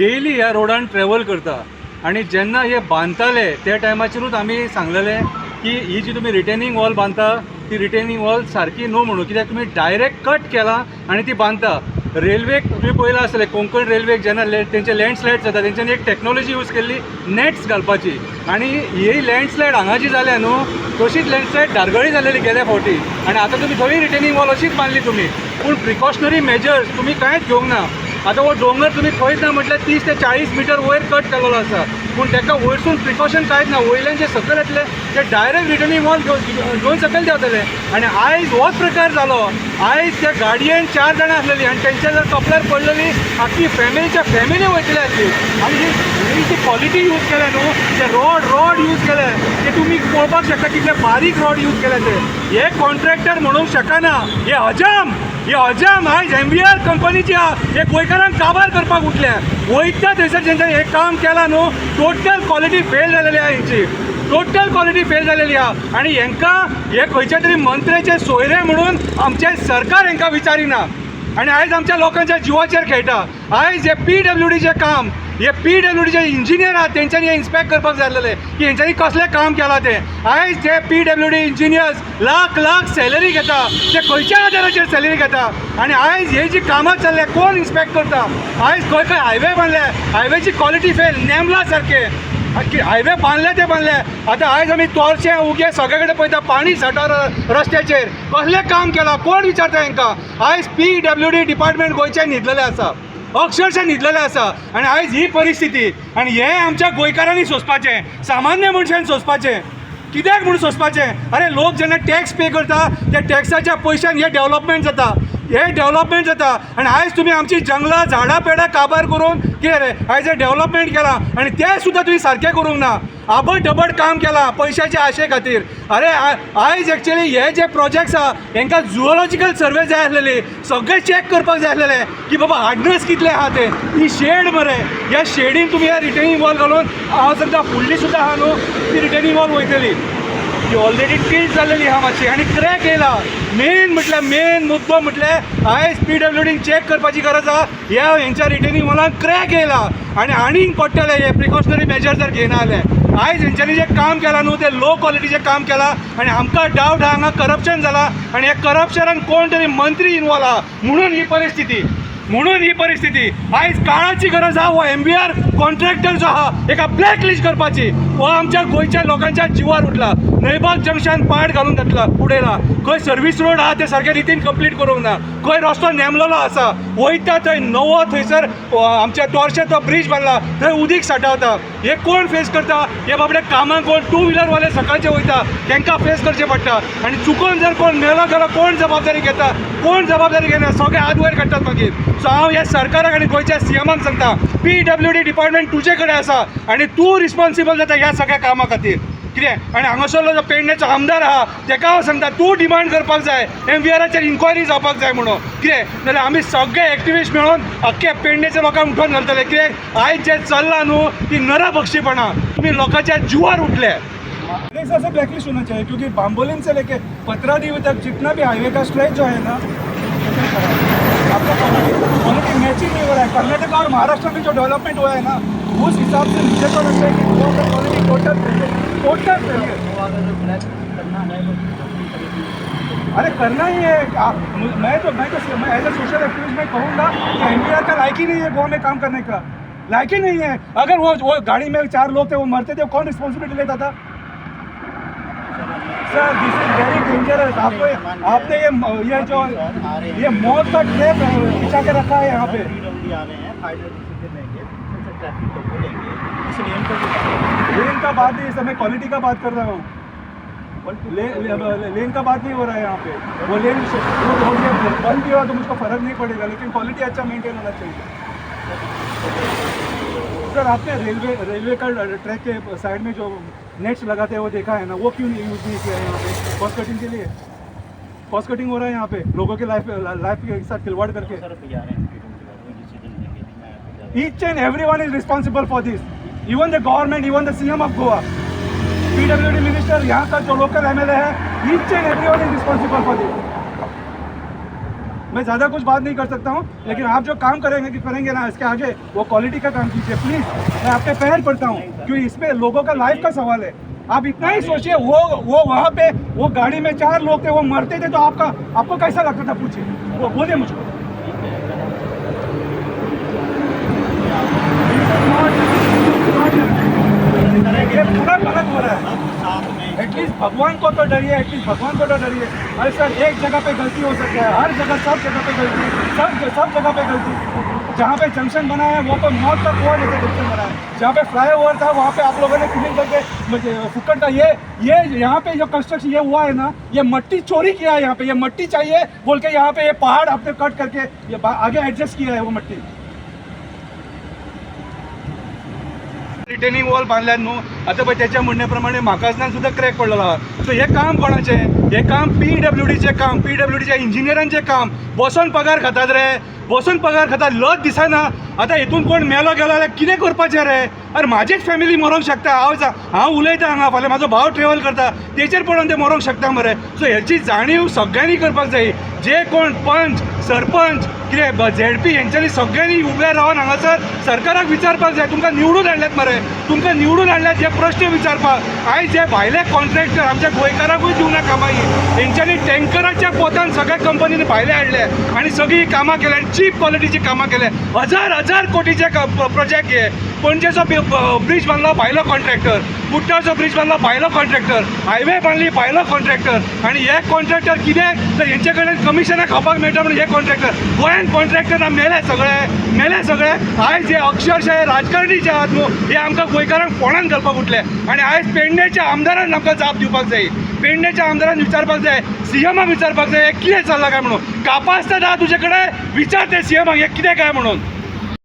Daily ह्या रोडान travel करता. आणि जेन्ना हे बांदताले त्या टायमाचेरूच आमी सांगलेले की ही जी तुमी रिटेनिंग वॉल बांदता ती रिटेनिंग वॉल सारकी न्हू म्हणून कित्याक तुमी डायरेक्ट कट केला आणि ती बांदता रेल्वेक तुम्ही पयला आसतलें कोंकण रेल्वेक जेन्ना ले तेंचे लँडस्लायड जाता तेंच्यांनी एक टॅक्नॉलॉजी यूज केल्ली नॅट्स घालपाची. आणि ही लँडस्लायड हांगा जी जाल्या न्हू तशीच लँडस्लायड धारगळी जालेली गेल्या फावटी. आणि आतां तुमी थंय रिटेनिंग वॉल अशीच बांदली तुमी पूण प्रिकॉशनरी मेजर्स तुमी कांयच घेवंक ना. आतां हो डोंगर तुमी खंयच ना म्हटल्यार तीस ते चाळीस मिटर वयर कट केलेलो आसा पूण ताका वयरसून प्रिकॉशन कांयच ना वयल्यान जे सकयल येतले ते डायरेक्ट रिटर्निंग वॉल घेवन सकयल देंवतले आनी आयज होच प्रकार जालो आयज त्या गाडयेन चार जाणां आसलेलीं आनी तेंच्या जर कपल्यार पडलेली आख्खी फॅमिलीच्या फॅमिली वयतली आसली आनी ही जी क्वॉलिटी यूज केल्या न्हू ते रॉड रॉड यूज केले ते तुमी पळोवपाक शकता कितले बारीक रॉड यूज केले ते. हे कॉन्ट्रॅक्टर म्हणूंक शकना हे हजाम. हे अजम आयज एम बी आर कंपनीची आहा हे गोंयकारांक काबार करपाक उठल्या. वयता थंयसर जेंच्यानी हे काम केलां न्हू टोटल क्वॉलिटी फेल जालेली आहा हेंची टोटल क्वालिटी फेल जालेली आहा आनी हेंकां हे खंयच्या तरी मंत्र्याचे सोयरे म्हणून आमचें सरकार हेंकां विचारिना. आनी आयज आमच्या लोकांच्या जिवाचेर खेळटा. आयज हे पी डब्ल्यू डीचें काम हे पी डब्ल्यू डीचे इंजिनियर आहात तेंच्यांनी हे इन्स्पेक्ट करपाक जाय की हेंच्यांनी कसलें काम केलां तें. आयज जे P W D engineers lakh lakh salary घेता ते खंयच्या आदाराचेर सॅलरी घेता. आनी आयज हे जी कामां चल्ल्या कोण इन्स्पेक्ट करता? आयज खंय खंय हायवे बांदले हायवेची क्वॉलिटी फेल नेमला सारके हायवे बांधले ते बांधले. आतां आयज आमी तोरचे उगे सगळे कडेन पळयता पाणी साठा रस्त्याचेर कसलें काम केलां? कोण विचारता हेंकां आयज पी डब्ल्यू डी डिपार्टमेंट गोंयचे न्हिदलेले आसा अक्षरशः न्हिदलेले आसा आनी आयज ही परिस्थिती. आनी हे आमच्या गोंयकारांनी सोंसपाचें. सामान्य मनशान सोंसपाचें. कित्याक म्हूण सोंसपाचें? अरे लोक जेन्ना टॅक्स पे करता त्या टॅक्साच्या पयशान हे डेव्हलपमेंट जाता. हे डेव्हलपमेंट जाता आनी आयज तुमी आमची जंगलां झाडां पेडां काबार करून कितें रे. आयज हे डेव्हलपमेंट केलां. आनी तें सुद्दां तुमी सारकें करूंक ना. आबट डबट काम केलां पयशाच्या आशे खातीर. अरे आयज एक्चुली हे जे प्रोजेक्ट्स आहा हेंकां जुओलॉजिकल सर्वे जाय आसलेली. सगळें चॅक करपाक जाय आसलेलें. की बाबा हार्डनस कितले आहा ते. ही शेड मरे ह्या शेडीन तुमी ह्या रिटर्निंग वॉल घालून हांव सांगता फुडली सुद्दां आहा न्हू ती रिटर्निंग वॉल वयतली ती ऑलरेडी टील जाल्लेली हा मातशी आनी क्रॅक येयला. मेन म्हटल्यार मेन मुद्दो म्हटल्यार आयज पी डब्ल्यू डीन चॅक करपाची गरज आहा. ह्या हेंच्या रिटर्निंग वॉलान क्रॅक येयला. आनी आनीक पडटले हे प्रिकॉशनरी मेजर जर घेयना जाल्यार आयज हेंच्यांनी जें काम केलां न्हू तें लो क्वॉलिटीचें काम केलां आनी आमकां डावट आहा हांगा करप्शन जालां आनी ह्या करप्शनान कोण तरी मंत्री इनवॉल्व आहा म्हणून ही परिस्थिती. म्हणून ही परिस्थिती आयज काळाची गरज हा हो एम बी आर कॉन्ट्रॅक्टर जो आहा एका ब्लॅक लिस्ट करपाची. हो आमच्या गोंयच्या लोकांच्या जिवार उठला. नैबाग जंक्शन पाड घालून घातला उडयला खंय सर्वीस रोड आहा ते सारके रितीन कंप्लीट करूंक ना. खंय रस्तो नेमलेलो आसा वयता थंय नवो थंयसर आमच्या तोरशे तो ब्रिज बांदला थंय उदीक साठवता. हे कोण फेस करता? हे बाबडे कामाक कोण? टू व्हिलरवाले सकाळचे वयता. तांकां फेस करचें पडटा. आनी चुकून जर कोण मेलो जाल्यार कोण जबाबदारी घेता? कोण जबाबदारी घेना सगळे हात वयर काडटात मागीर. सो हांव ह्या सरकाराक आनी गोंयच्या सीएमाक सांगता. पी डब्ल्यू डी डिपार्टमेंट तुजे कडेन आसा आनी तूं रिस्पॉन्सिबल जाता ह्या सगळ्या कामा खातीर. कितें आनी हांगासरलो जो पेडणेचो आमदार आहा तेका हांव सांगता तूं डिमांड करपाक जाय एम व्ही आराचेर इन्क्वायरी जावपाक जाय म्हणून. कितें जाल्यार आमी सगळे एक्टिविस्ट मेळून अख्ख्या पेडणेच्या लोकांक उठोवन घालतले. कितें आयज जें चल्लां न्हू ती नरभक्षीपणां. तुमी लोकांच्या जुवार उठले मेरे हिसाब ब्लैकलिस्ट होना चाहिए क्योंकि बाम्बोलिन से लेके पतरादीव तक जितना भी हाईवे का स्ट्रेच जो है ना आपका कर्नाटक और महाराष्ट्र में जो डेवलपमेंट हुआ है ना, उस हिसाब से मुझे तो लगता है कि वो क्वालिटी टोटल टोटल अरे करना ही है। मैं तो मैं तो मैं एज ए सोशल एक्टिविस्ट मैं कहूँगा कि एन का लायक ही नहीं है गोवा में काम करने का। लायक ही नहीं है। अगर वो वो गाड़ी में चार लोग थे, वो मरते थे कौन रिस्पॉन्सिबिलिटी लेता था? Sir this is very dangerous आपको आपने ये ये जो ये मौत का ट्रैप बिछा के रखा है यहाँ पे। लेन का बात नहीं समय क्वालिटी का बात कर रहा हूँ। लेन का बात नहीं हो रहा है यहाँ पे। वो लेन बंद भी हुआ तो मुझको फ़र्क नहीं पड़ेगा, लेकिन क्वालिटी अच्छा मेंटेन होना चाहिए। सर आपने रेलवे रेलवे का ट्रैक के साइड में जो नेट्स लगाते हैं वो देखा है ना वो क्यों नहीं यूज़ नहीं किया है यहाँ पे कॉस्ट कटिंग के लिए कॉस्ट कटिंग हो रहा है यहाँ पे लोगों के लाइफ लाइफ के साथ खिलवाड़ करके each and everyone is responsible for this even the government even the cm of goa pwd minister यहाँ का जो लोकल एमएलए है each and everyone is responsible for this मैं ज़्यादा कुछ बात नहीं कर सकता हूँ लेकिन आप जो काम करेंगे कि करेंगे ना इसके आगे वो क्वालिटी का काम कीजिए प्लीज़ मैं आपके पैर पड़ता हूँ क्योंकि इसमें लोगों का लाइफ का सवाल है। आप इतना ही सोचिए वो वो वहाँ पे वो गाड़ी में चार लोग थे वो मरते थे तो आपका आपको कैसा लगता था पूछिए। वो बोलिए मुझको। डरिए एटलीस्ट भगवान को तो डरिए अरे सर, एक जगह पे गलती हो सकता है। हर जगह, सब जगह पे गलती सब सब जगह पे गलती जहाँ पे जंक्शन बना है, वो तो मौत तक हुआ जैसे जंक्शन बना है। जहाँ पे फ्लाई ओवर था, वहाँ पे आप लोगों ने क्लीन करके फुक्कड़ का ये ये यहाँ पे जो कंस्ट्रक्शन ये हुआ है ना, ये मट्टी चोरी किया है यहाँ पे। ये मट्टी चाहिए, बोल के यहाँ पे ये पहाड़ आपने कट करके, ये आगे एडजस्ट किया है वो मट्टी। रिटेनिंग वॉल बांधल्यात न्हू आता पळय त्याच्या म्हणण्याप्रमाणे म्हाकासनान सुद्धा क्रॅक पडलेलो. आहा सो हे काम कोणाचें? हे काम पी डब्ल्यू डीचें काम. पी डब्ल्यू डीच्या इंजिनियरांचें काम. बसून पगार खातात रे. बसून पगार खातात. लज दिसना. आतां हितून कोण मेलो गेलो जाल्यार कितें करपाचें रे? अरे म्हाजीच फॅमिली मरोंक शकता. हांव जा- हांव उलयतां हांगा फाल्यां. म्हाजो भाव ट्रॅवल करता. तेचेर पडून ते मरोंक शकता मरे. सो हेची जाणीव सगळ्यांनी करपाक जाय जे कोण पंच सरपंच कितें झेडपी हेंच्यांनी सगळ्यांनी उबे रावन हांगासर सरकाराक विचारपाक जाय तुमकां निवडून हाडल्यात मरे. तुमकां निवडून हाडल्यात हे प्रश्न विचारपाक आयज जे भायले कॉन्ट्रॅक्टर आमच्या गोंयकाराकूय दिवना ही तेंच्यांनी टँकराच्या पोतान सगळ्या कंपनीन भायले हाडले. आनी सगळी कामां केल्या आनी चीप क्वॉलिटीची कामां केले. हजार हजार कोटीचे प्रोजेक्ट हे. पणजेचो ब्रिज बांदलो भायलो कॉन्ट्रॅक्टर कुट्टाचो ब्रिज बांदला भायलो कॉन्ट्रॅक्टर हायवे बांदली भायलो कॉन्ट्रॅक्टर आनी हे कॉन्ट्रॅक्टर कितें तर हेंचे कडेन कमिशनां खावपाक मेळटा म्हणून हे कॉन्ट्रॅक्टर गोंयान कॉन्ट्रॅक्टर मेले सगळे. मेले सगळे. आयज हे अक्षरशः हे राजकारणी जे आहात न्हू हे आमकां गोंयकारांक फोंडान घालपाक उठले. आनी आयज पेडणेच्या आमदारान आमकां जाप दिवपाक जाय. पेडणेच्या आमदारान विचारपाक जाय. सीएमाक विचारपाक जाय. हे कितें चल्लां काय म्हणून? कापासता तुजे कडेन विचार ते सीएमाक हे कितें काय म्हणून?